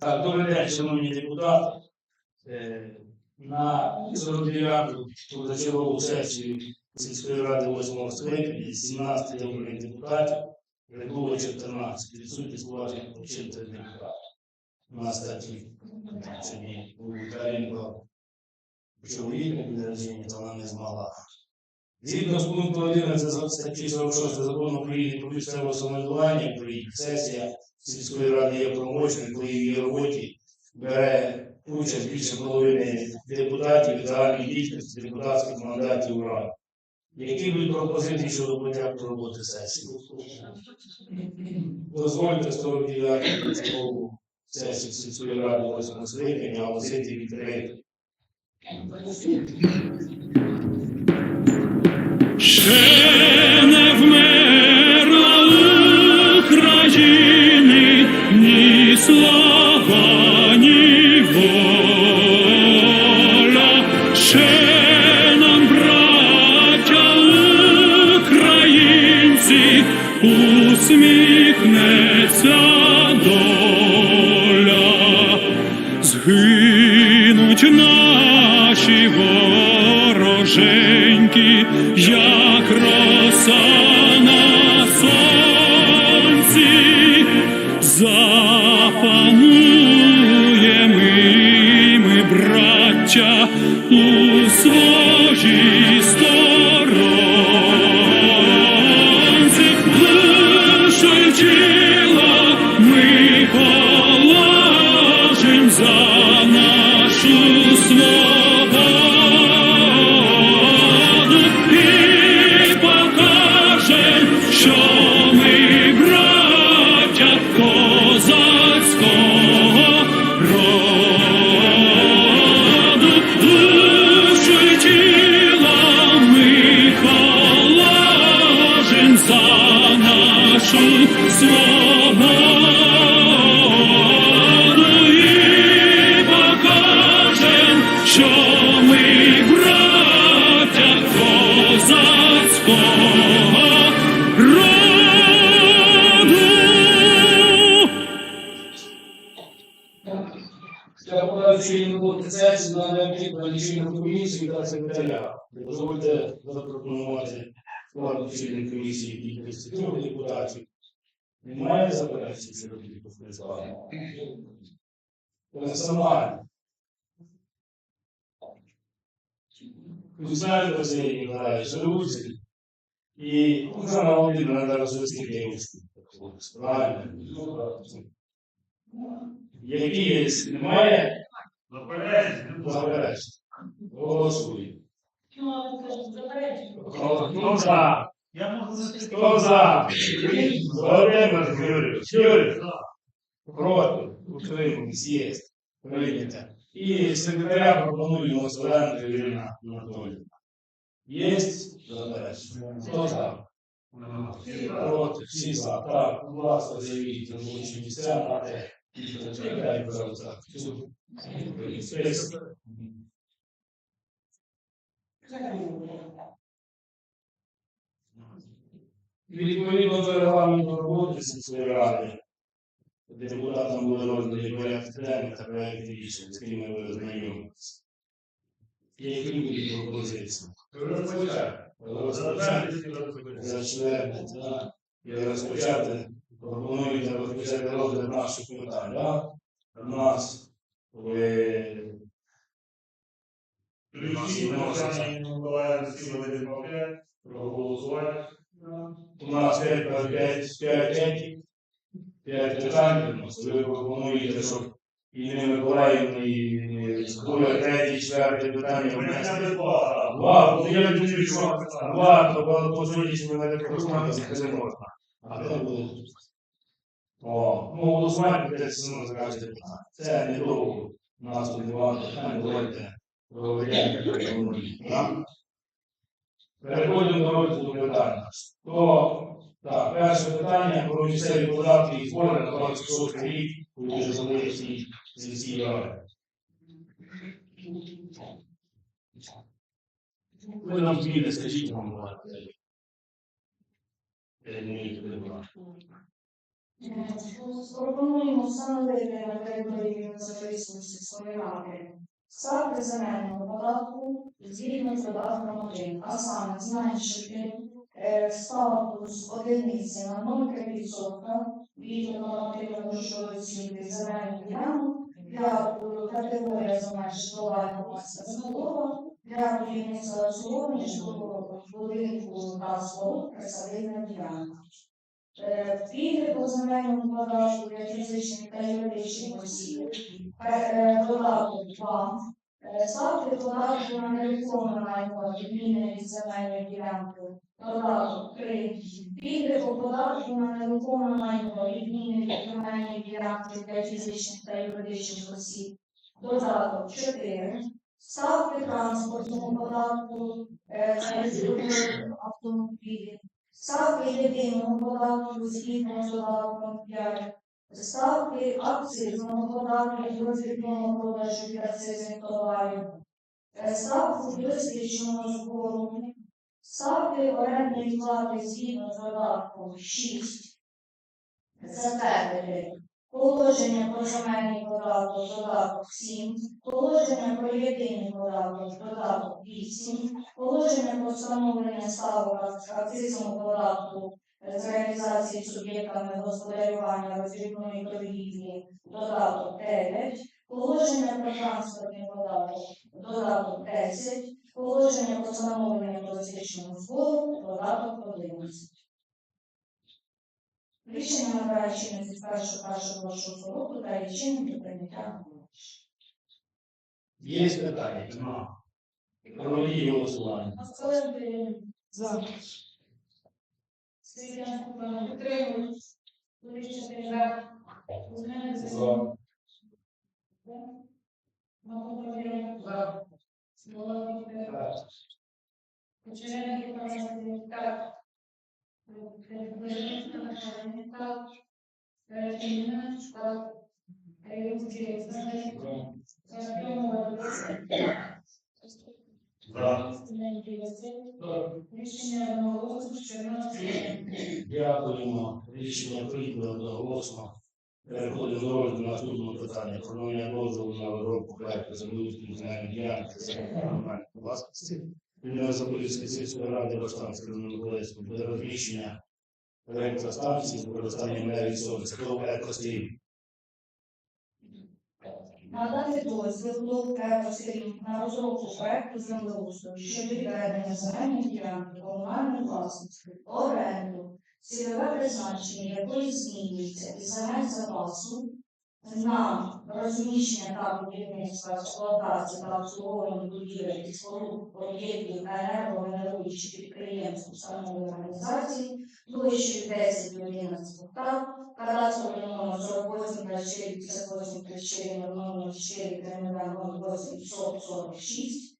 Так, добрий день, шановні депутати. Е, На 49-ту позачергову сесію сільської ради 8 скликання 17 обраних депутатів прибуло 14. Відсутні складення починти депутатів. У нас такі сьогодні у Віталінко чоловік то вона не змогла. Згідно з пункту 11 статті 46 закону України про місцеве самоврядування України, сесія сільської ради є правомочною, коли в її роботі бере участь більше половини депутатів від загальної кількості депутатських мандатів у раді. Які будуть пропозиції щодо початку роботи сесії? Дозвольте 49 чергову сесію сільської ради 8 скликання оголосити відкритою. Ще усміхнеться Я подальшої роботи сесії надаю відповідь лічильну комісію та секретаря. Дозвольте запропонувати складу лічильної комісії кількості трьох депутатів. Немає заперечень щодо кількості складу? Персонально. Кузьман Василь Николаевич Русик и Оксана Владимировна надо розвести девушку. Правильно? Які є? Немає? Заперечень. Голосуй. Хто хто за? Я можу зайти. Хто за? Володимир Юрійович. Юрій. Проти. Утримуємось. Є. Прийнято. І секретаря пропоную Москаленко Ірина Анатоліївна. Є заперечення? Хто за? Проти. Всі за. Так, будь ласка, заявіть робочі місця на те. Чекай, пожалуйста. Список. Відповідно до регламенту роботи сільської ради, депутатам буде роздані порядки денні та проекти рішень, з якими ви ознайомитесь. Які будуть пропозиції? Розпочати. Так. І розпочати, пропонуєте розпочати розгляд наших питань, так? У нас ви Проголосувати. У нас 5 плюс 5, 5 етік, 5 питань, ви пропонуєте, щоб і не Миколаївна, і друге, третє, четверте питання. Два, ну я думаю, що два, то по- сьогоднішньому електронному не можна. А де буде? О, ну голосувати буде все одно за кожне питання. Це недовго. У нас питання, давайте проговоряємо. Так? Переходимо до розгляду питання. То, так, перше питання про місцеві податки і збори на 26 рік у Єрусалимській сільській раді. Ви нам зміни, скажіть нам. Я не. Пропонуємо встановити на Київської сільської ради. Ставки земельного податку згідно з додатком 1, а саме зменшити е, ставку з одиниці на 0,3% від нормативної грошової оцінки земельних ділянок для категорії земель житлова і громадська забудова для будівництва обслуговування житлового будинку та споруд присадибна ділянка. Е, Пільги по земельному податку для фізичних та юридичних осіб. Пе- е, Додаток 2. Е, Ставки податку на нерухоме майно відміни від земельної ділянки. Додаток 3. Пільги по податку на нерухоме майно відміни від земельної ділянки для фізичних та юридичних осіб. Додаток 4. Ставки транспортного податку е, на службові автомобілі. Ставки єдиного податку згідно додатку додатком 5. Ставки акцизного податку розвідного продажу акцизних товарів. Ставку туристичного збору. Ставки орендної плати згідно з додатком 6. Затвердити Положення про земельний податок додаток 7, положення про єдиний податок додаток 8, положення про встановлення ставок акцизного податку з реалізації суб'єктами господарювання роздрібної торгівлі додаток 9, положення про транспортний податок додаток 10, положення про встановлення туристичного збору додаток 11. Рішення набирає чинності з 1.1.26 року та є чинним до прийняття. Є питання? Нема. Проведіть голосування. Москаленко За. Світлана Купана підтримують. Луїча за. Кузьменник за. За. Макунова за. Кучеренко Іван так. Рішення одноголосно 14. Дякуємо. Рішення прийнято одноголосно. Переходимо до розгляду наступного питання. Про дозволу на виробку проекту землеустрою земельної ділянки за комунальної власності. Для Запорізької сільської ради Баштанської Миколаївської буде розміщення електростанції з використанням енергії сонця. Хто екострім? Надати дозвіл до Київської на розробку проекту землеустрою щодо відведення земельних ділянки комунальної власності, оренду, цільове призначення якої змінюється із земель запасу на розміщення та будівництва експлуатації та обслуговування будівель і споруд об'єктів енергогенеруючих підприємств установи організації площею 10 до 11 гектар, кадастровий номер 48 24 58 34 04 08 46,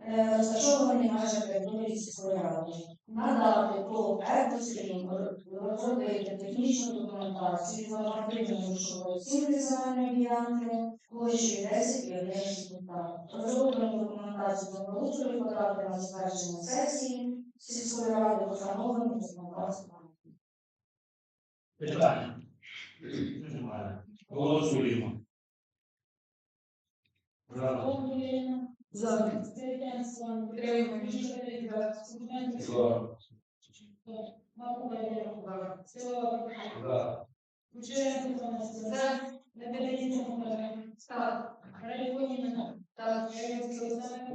е, розташований в межах території сільської ради. Надати ТОВ «Екострім» розробити технічну документацію з нормативної грошової оцінки земельної ділянки площею 10 і 11 гектар. Розроблену документацію землеустрою подати на затвердження сесії сільської ради постановлену законодавством. Питання? Немає. Голосуємо. За. За.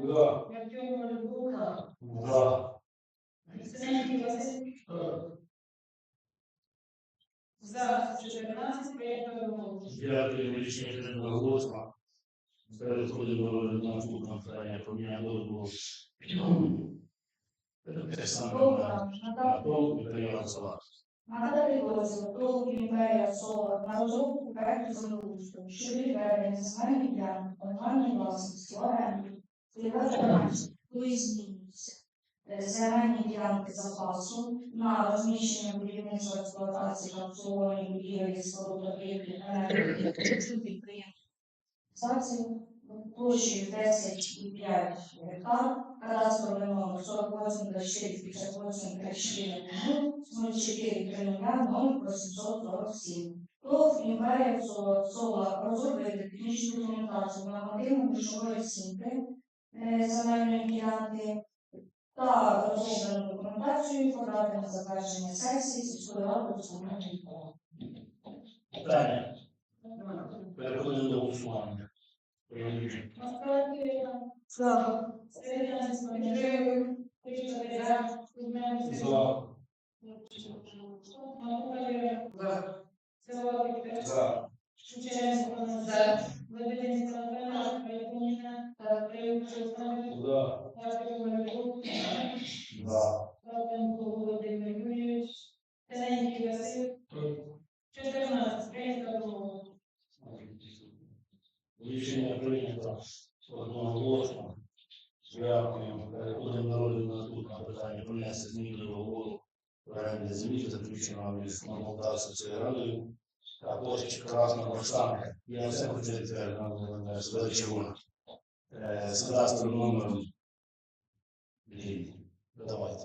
За. За. За. За 14 прийнято Дякую, рішення прийнято одноголосно. Переходимо до розгляду наступного питання про міняння дозволу. Те саме на Добре, на надати толку та Ярослава. Надати дозвіл до імперія СОЛА на розробку проекту землеустрою щодо відведення земельних ділянок комунальної власності призначення, якої змінюється. Е, Земельні ділянки запасу на розміщення будівництва експлуатації та обслуговування будівель і споруд об'єктів енергетичних підприємств. Площею 10,5 гектар, кадастровий номер 48 24 58 34 04 30 0 847. ТОВ імперія СОЛА розробити технічну документацію нормативно грошової оцінки е, земельної ділянки та розроблену документацію подати на затвердження сесії сільської ради Питання. Переходимо до голосування. Проголосуємо. За. За. За. За. За. Рішення прийнято одноголосно. Дякую. Переходимо до розгляду наступного питання. Принести зміни до договору оренди землі, заключеного між Молдавською радою та площі Красна Баштанка. Я все хочу сюди червона. Е, З кадастровим номером. Давайте.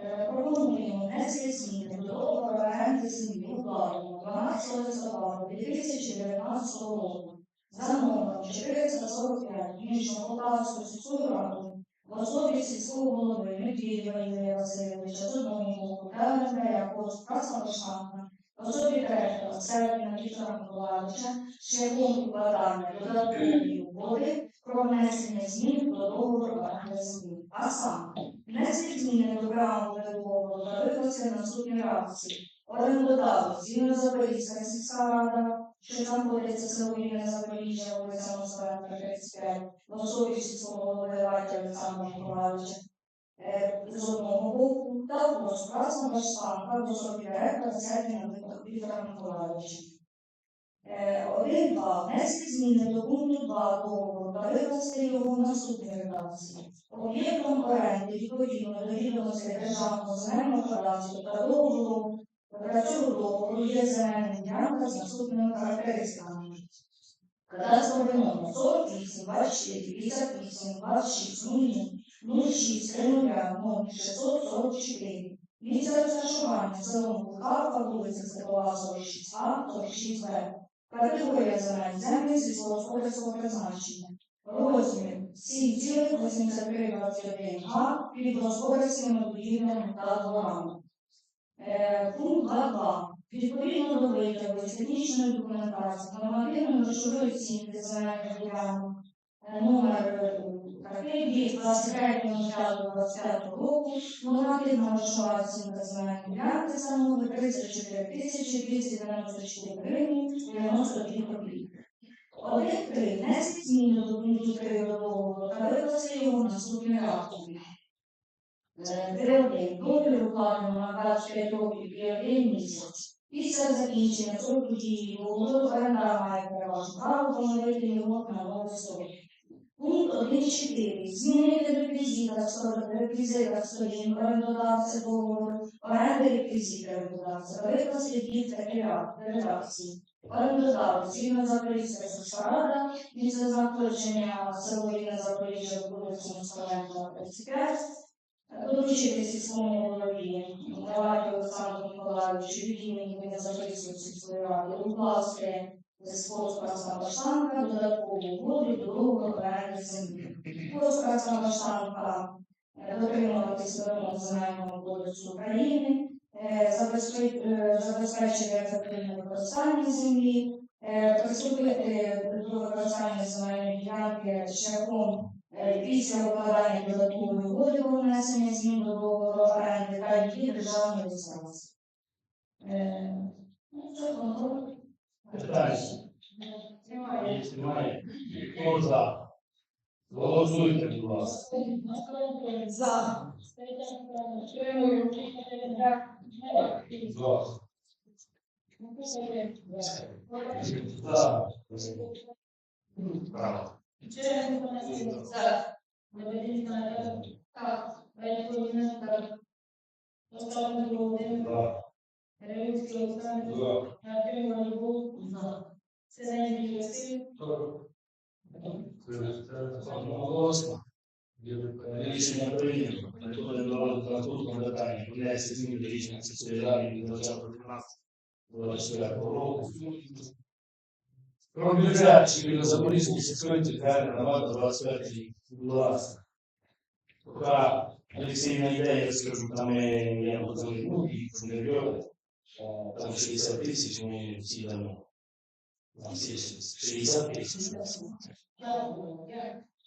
Е, Пропонуємо внести зміни до оренди землі укладеного 12 листопада 2019 року за номером 445 між Полтавською сільською радою в особі сільського голови Медведєва Юрія Васильовича з одного боку та РНБ Пост Краснодошанка в особі директора Середина Віктора Миколаївича шляхом укладання додаткової угоди про внесення змін до договору оренди. А саме Внести зміни до преамбули договору та викласти наступні реакції. Орендодавець Зільна Запорізька сільська рада, що знаходиться село Вільне Запоріжжя, вулиця Москва, 35, в особі сільського голови Олександра Миколаївича, з одного боку, та пост Красна Баштанка, в особі директора Середина Віктора Миколаївича. Е, Один, два. Внести зміни до пункту 2 договору та викласти його в наступній редакції. Об'єктом оренди відповідно до відомостей державного земельного кадастру та договору та цього договору є земельна ділянка з наступними характеристиками. Кадастровий номер 48, 24, 58, 26, 00, 06, 00, 644. Місце розташування село Бухавка, вулиця Степова, 46А, 46Б. Категорія земель землі сільськогосподарського призначення. Розмір 7,8321 га під господарськими будівлями та дворами. Е, Пункт 2.2. Відповідно до витягу технічної документації, нормативної грошової оцінки земельних ділянок, номер е, такий від 23.05.25 року, нормативна грошова оцінка земельної ділянки становить 34 тисячі 294 гривні 92 копійки. Один три. Внести зміни до пункту 3 договору та викласти його наступний рахунок. Три один. Договір укладено на 25 років і один місяць. Після закінчення сроку дії договору орендар має переважне право поновити його на новий строк. Пункт 1.4. Змінити реквізитах сторон- реквізитах сторін орендодавця договору, оренди реквізита орендодавця, викласти їх такі редакції. Орендодавець Рівна Запорізька сільська місце знаходження село Рівна Запоріжжя, вулиця Москаленка, 35, доручити сільському голові Давайте Олександру Миколаївичу від імені Запорізької сільської ради. Укласти з Красна Баштанка додаткову угоду до оренди землі. Баштанка е, дотримуватись вимог Земельного кодексу України, е, е, забезпечити ефективне використання землі, е, приступити до використання земельної ділянки шляхом після укладання додаткової угоди про внесення змін до договору оренди та її державної реєстрації. Ну, це воно. Питання. Є, Немає. Хто за? Голосуйте, будь ласка. За. За. За. Право. За. Так. За. За. Одноголосно. Рішення прийнято. Переходимо до розгляду питання. Внести зміни до рішення сільської ради від 2015 24 року. Про бюджет спільно Запорізької сільської територіальної громади 25 рік. Будь ласка. Поки Олексій не йде, я скажу, там е, я готовий, ну, і Шумельове, там 60 тисяч, ми всі дамо. Там всі 60 тисяч.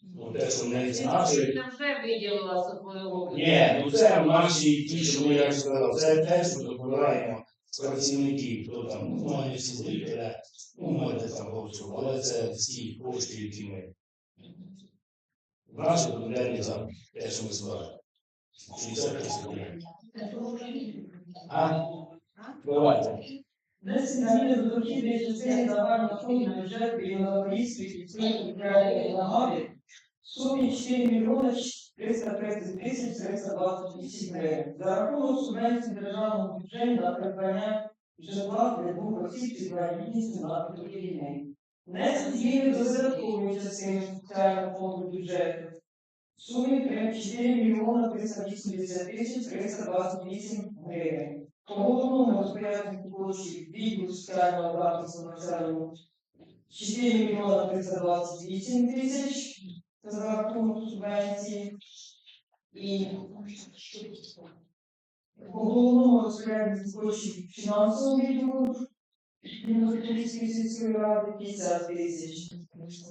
Ну, те, що не наші. Там вже виділила особливо. Ні, ну це наші ті, що ми як сказав, це те, що добираємо з працівників, хто там, ну, не всі ну, можете там голосувати, але це всі кошти, які ми. Наші проблемні за те, що ми збираємо. 60 тисяч. А? Давайте. Внесення зміни до дохідної частини загального фонду бюджету Європейської сільської територіальної громади в сумі 4 мільйони 330 тисяч 328 гривень. За рахунок субвенції державного бюджету на придбання житла для двох осіб з інвалідністю на війни. Внести зміни до видаткової частини соціального фонду бюджету в сумі 4 мільйони 380 тисяч 328 гривень. По головному розпоряднику коштів відділу соціального захисту населення 4 мільйона 328 тисяч за рахунок субвенції. І по головному розпоряднику коштів фінансового відділу Міністерської сільської ради 50 тисяч.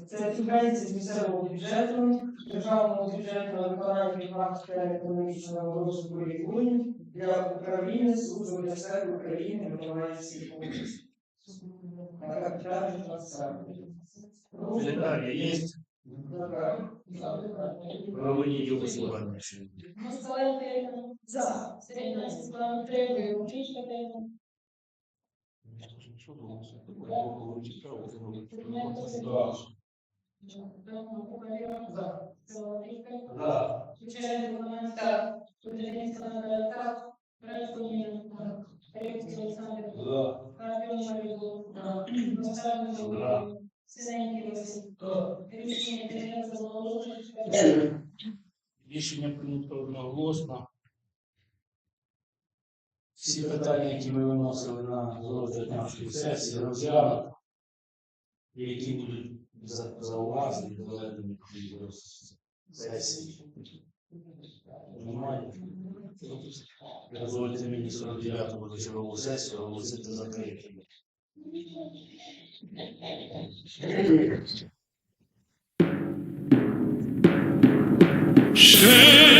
Це субвенція з місцевого бюджету, державного бюджету на виконання програм соціально-економічного розвитку регіонів для управління Служби безпеки України Миколаївській області. На капітальний. Деталі є, проводіть голосування. ще. Москаленко За. Стрільна Світлана Требує, Учичка Тема. За. Солодичка. Да. Звичайно, вона так. Кудринська Наталя так. Братський Ревський Олександр. Да. Карпіон Маріго. Москаленко За. Володимир. Синенький Василь. Рішення прийнято за молодшим. Рішення прийнято одноголосно. Всі питання, які ми виносили на нашої сесії, розглянуто, і які будуть за- зауважені, доведені до сесії. Немає. Дозвольте мені 49-ту чергову сесію оголосити закритою. Ще